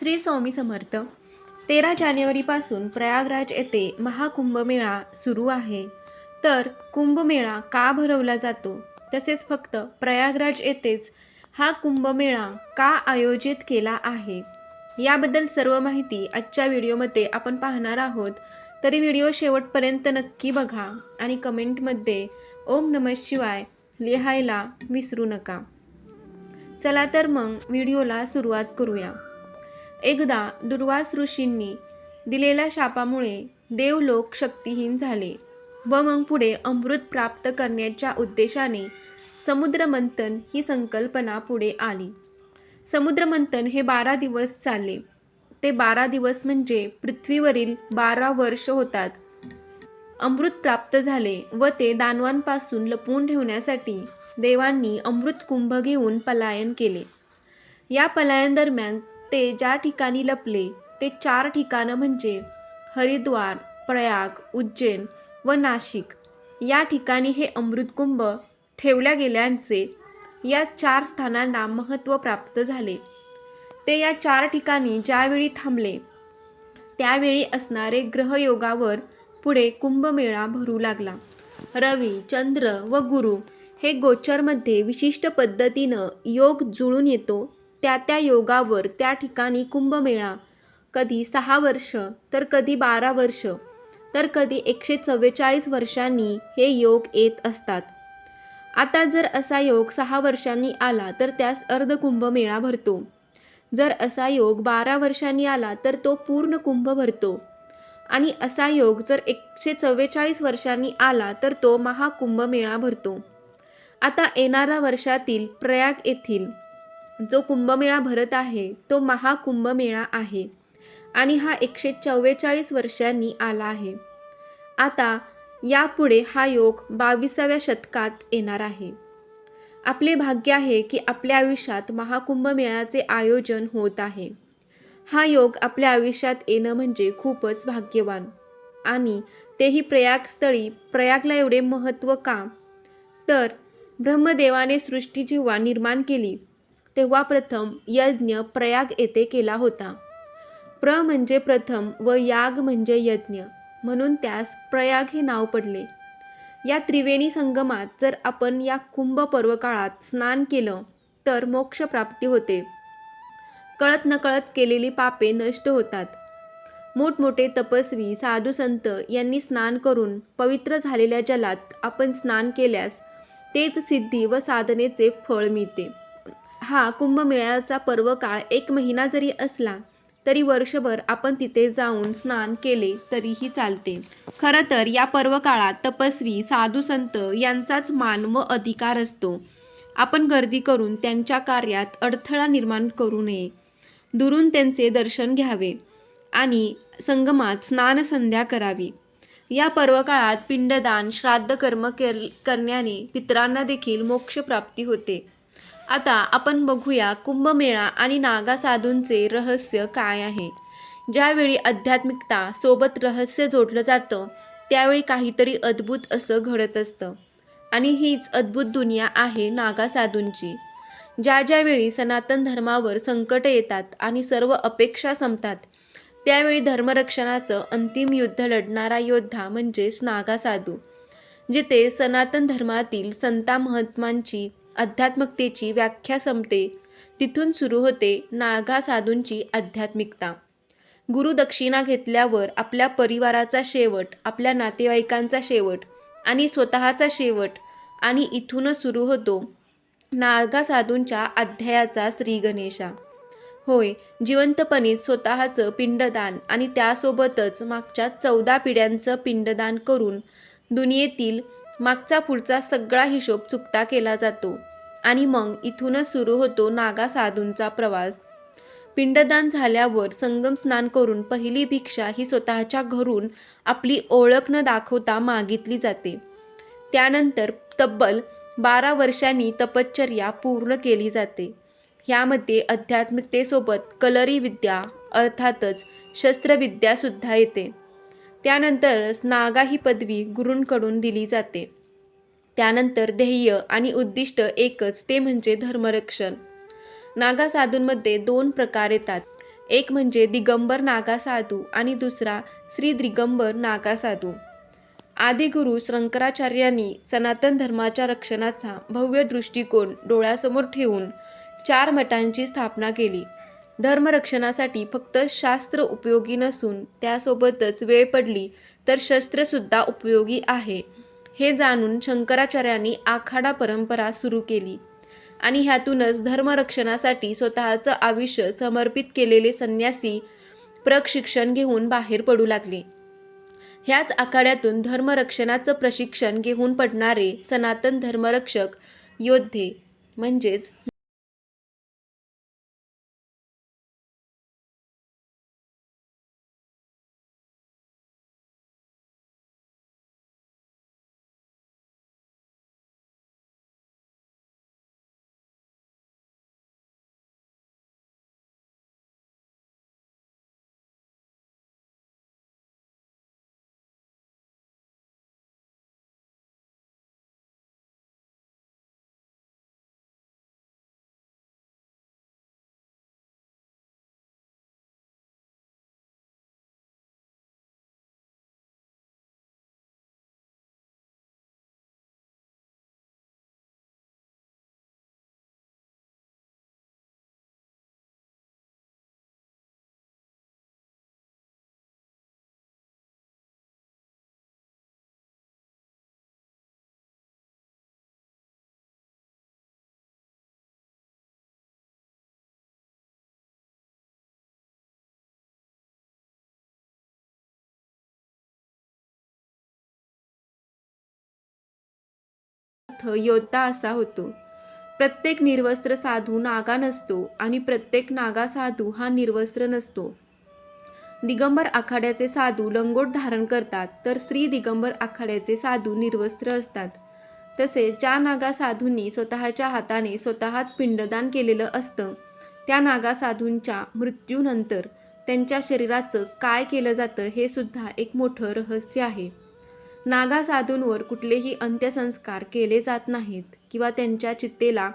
श्री स्वामी समर्थ. तेरा जानेवारीपासून प्रयागराज येथे महाकुंभमेळा सुरू आहे. तर कुंभमेळा का भरवला जातो? तसेच फक्त प्रयागराज येथेच हा कुंभमेळा का आयोजित केला आहे? याबद्दल सर्व माहिती आजच्या व्हिडिओमध्ये आपण पाहणार आहोत. तरी व्हिडिओ शेवटपर्यंत नक्की बघा आणि कमेंटमध्ये ओम नमः शिवाय लिहायला विसरू नका. चला तर मग व्हिडिओला सुरुवात करूया. एकदा दुर्वास ऋषींनी दिलेल्या शापामुळे देवलोक शक्तिहीन झाले व मग पुढे अमृत प्राप्त करण्याच्या उद्देशाने समुद्रमंथन ही संकल्पना पुढे आली. समुद्रमंथन हे बारा दिवस चालले. ते बारा दिवस म्हणजे पृथ्वीवरील बारा वर्ष होतात. अमृत प्राप्त झाले व ते दानवांपासून लपवून ठेवण्यासाठी देवांनी अमृत कुंभ घेऊन पलायन केले. या पलायन दरम्यान ते ज्या ठिकाणी लपले ते चार ठिकाणं म्हणजे हरिद्वार प्रयाग उज्जैन व नाशिक. या ठिकाणी हे अमृतकुंभ ठेवल्या गेल्यांचे या चार स्थानांना महत्त्व प्राप्त झाले. ते या चार ठिकाणी ज्यावेळी थांबले त्यावेळी असणारे ग्रहयोगावर पुढे कुंभमेळा भरू लागला. रवी चंद्र व गुरु हे गोचरमध्ये विशिष्ट पद्धतीनं योग जुळून येतो त्या त्या योगावर त्या ठिकाणी कुंभमेळा. कधी सहा वर्ष तर कधी बारा वर्ष तर कधी एकशे चव्वेचाळीस वर्षांनी हे योग येत असतात. आता जर असा योग सहा वर्षांनी आला तर त्यास अर्ध कुंभमेळा भरतो. जर असा योग बारा वर्षांनी आला तर तो पूर्ण कुंभ भरतो. आणि असा योग जर एकशे चव्वेचाळीस वर्षांनी आला तर तो महाकुंभमेळा भरतो. आता येणाऱ्या वर्षातील प्रयाग येथील जो कुंभमेळा भरत आहे तो महाकुंभमेळा आहे. आणि हा एकशे चव्वेचाळीस वर्षांनी आला आहे. आता यापुढे हा योग बावीसाव्या शतकात येणार आहे. आपले भाग्य आहे की आपल्या आयुष्यात महाकुंभमेळ्याचे आयोजन होत आहे. हा योग आपल्या आयुष्यात येणं म्हणजे खूपच भाग्यवान. आणि तेही प्रयागस्थळी प्रयागला एवढे महत्त्व का? तर ब्रह्मदेवाने सृष्टी जेव्हा निर्माण केली तेव्हा प्रथम यज्ञ प्रयाग येथे केला होता. प्र म्हणजे प्रथम व याग म्हणजे यज्ञ. म्हणून त्यास प्रयाग हे नाव पडले. या त्रिवेणी संगमात जर आपण या कुंभ पर्वकाळात स्नान केलं तर मोक्षप्राप्ती होते. कळत नकळत केलेली पापे नष्ट होतात. मोठमोठे तपस्वी साधू संत यांनी स्नान करून पवित्र झालेल्या जलात आपण स्नान केल्यास तेच सिद्धी व साधनेचे फळ मिळते. हा कुंभमेळ्याचा पर्वकाळ एक महिना जरी असला तरी वर्षभर आपण तिथे जाऊन स्नान केले तरीही चालते. खरं तर या पर्वकाळात तपस्वी साधू संत यांचाच मान व अधिकार असतो. आपण गर्दी करून त्यांच्या कार्यात अडथळा निर्माण करू नये. दुरून त्यांचे दर्शन घ्यावे आणि संगमात स्नान संध्या करावी. या पर्वकाळात पिंडदान श्राद्ध कर्म कर करण्याने पितरांना देखील मोक्षप्राप्ती होते. आता आपण बघूया कुंभमेळा आणि नागा साधूंचे रहस्य काय आहे. ज्यावेळी आध्यात्मिकता सोबत रहस्य जोडलं जातं त्यावेळी काहीतरी अद्भुत असं घडत असतं. आणि हीच अद्भुत दुनिया आहे नागा साधूंची ज्या ज्यावेळी सनातन धर्मावर संकट येतात आणि सर्व अपेक्षा संपतात त्यावेळी धर्मरक्षणाचं अंतिम युद्ध लढणारा योद्धा म्हणजेच नागा साधू जिथे सनातन धर्मातील संता महात्मांची अध्यात्मकतेची व्याख्या संपते. तिथून सुरू होते नागा साधूंची आध्यात्मिकता. गुरुदक्षिणा घेतल्यावर आपल्या परिवाराचा शेवट आपल्या नातेवाईकांचा शेवट आणि स्वतःचा शेवट आणि इथूनच सुरू होतो नागा साधूंच्या अध्यायाचा श्री गणेशा. होय जिवंतपणीच स्वतःचं पिंडदान आणि त्यासोबतच मागच्या चौदा पिढ्यांचं पिंडदान करून दुनियेतील मागचा पुढचा सगळा हिशोब चुकता केला जातो. आणि मग इथूनच सुरू होतो नागा साधूंचा प्रवास. पिंडदान झाल्यावर संगम स्नान करून पहिली भिक्षा ही स्वतःच्या घरून आपली ओळख न दाखवता मागितली जाते. त्यानंतर तब्बल बारा वर्षांनी तपश्चर्या पूर्ण केली जाते. ह्यामध्ये आध्यात्मिकतेसोबत कलरी विद्या अर्थातच शस्त्रविद्यासुद्धा येते. त्यानंतरच नागा ही पदवी गुरूंकडून दिली जाते. त्यानंतर ध्येय आणि उद्दिष्ट एकच ते म्हणजे धर्मरक्षण. नागा साधूंमध्ये दोन प्रकार येतात. एक म्हणजे दिगंबर नागा साधू आणि दुसरा श्री दिगंबर नागा साधू. आदिगुरु शंकराचार्यांनी सनातन धर्माच्या रक्षणाचा भव्य दृष्टिकोन डोळ्यासमोर ठेवून चार मठांची स्थापना केली. धर्मरक्षणासाठी फक्त शास्त्र उपयोगी नसून त्यासोबतच वेळ पडली तर शस्त्रसुद्धा उपयोगी आहे. हे जाणून शंकराचार्यांनी आखाडा परंपरा सुरू केली आणि ह्यातूनच धर्मरक्षणासाठी स्वतःचं आयुष्य समर्पित केलेले संन्यासी प्रशिक्षण घेऊन बाहेर पडू लागले. ह्याच आखाड्यातून धर्मरक्षणाचं प्रशिक्षण घेऊन पडणारे सनातन धर्मरक्षक योद्धे म्हणजेच अर्थ योद्धा असा होतो. प्रत्येक निर्वस्त्र साधू नागा नसतो आणि प्रत्येक नागा साधू हा निर्वस्त्र नसतो. दिगंबर आखाड्याचे साधू लंगोट धारण करतात तर श्री दिगंबर आखाड्याचे साधू निर्वस्त्र असतात. तसेच ज्या नागा साधूंनी स्वतःच्या हाताने स्वतःच पिंडदान केलेलं असतं त्या नागा साधूंच्या मृत्यूनंतर त्यांच्या शरीराचं काय केलं जातं हे सुद्धा एक मोठं रहस्य आहे. नागा साधूंवर कुठलेही अंत्यसंस्कार केले जात नाहीत किंवा त्यांच्या चित्तेला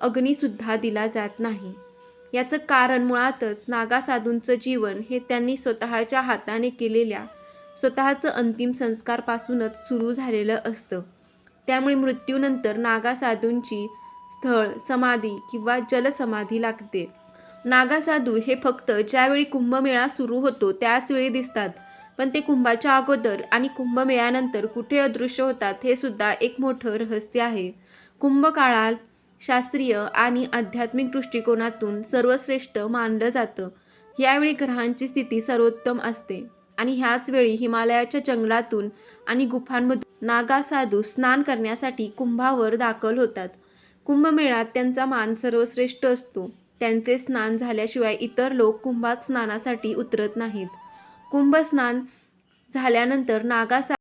अग्नीसुद्धा दिला जात नाही. याचं कारण मुळातच नागा साधूंचं जीवन हे त्यांनी स्वतःच्या हाताने केलेल्या स्वतःचं अंतिम संस्कारपासूनच सुरू झालेलं असतं. त्यामुळे मृत्यूनंतर नागा साधूंची स्थळ समाधी किंवा जलसमाधी लागते. नागा साधू हे फक्त ज्यावेळी कुंभमेळा सुरू होतो त्याच वेळी दिसतात. पण ते कुंभाच्या अगोदर आणि कुंभमेळ्यानंतर कुठे अदृश्य होतात हे सुद्धा एक मोठं रहस्य आहे. कुंभकाळात शास्त्रीय आणि आध्यात्मिक दृष्टिकोनातून सर्वश्रेष्ठ मानलं जातं. यावेळी ग्रहांची स्थिती सर्वोत्तम असते आणि ह्याच वेळी हिमालयाच्या जंगलातून आणि गुफांमधून नागा साधू स्नान करण्यासाठी कुंभावर दाखल होतात. कुंभमेळ्यात त्यांचा मान सर्वश्रेष्ठ असतो. त्यांचे स्नान झाल्याशिवाय इतर लोक कुंभात स्नानासाठी उतरत नाहीत. कुंभस्नान झाल्यानंतर नागासा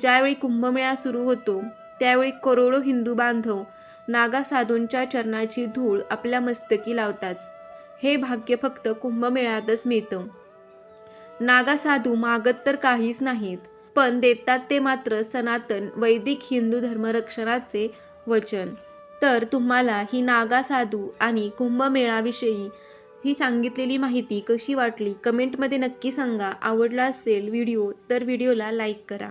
ज्यावेळी कुंभमेळा सुरू होतो त्यावेळी करोडो हिंदू बांधव नागा साधूंच्या चरणाची धूळ आपल्या मस्तकी लावतात हे भाग्य फक्त कुंभमेळ्यातच मिळतं. नागा साधू मागत तर काहीच नाहीत पण देतात ते मात्र सनातन वैदिक हिंदू धर्मरक्षणाचे वचन. तर तुम्हाला ही नागा साधू आणि कुंभमेळाविषयी ही सांगितलेली माहिती कशी वाटली कमेंटमध्ये नक्की सांगा. आवडला असेल व्हिडिओ तर व्हिडिओला लाईक करा.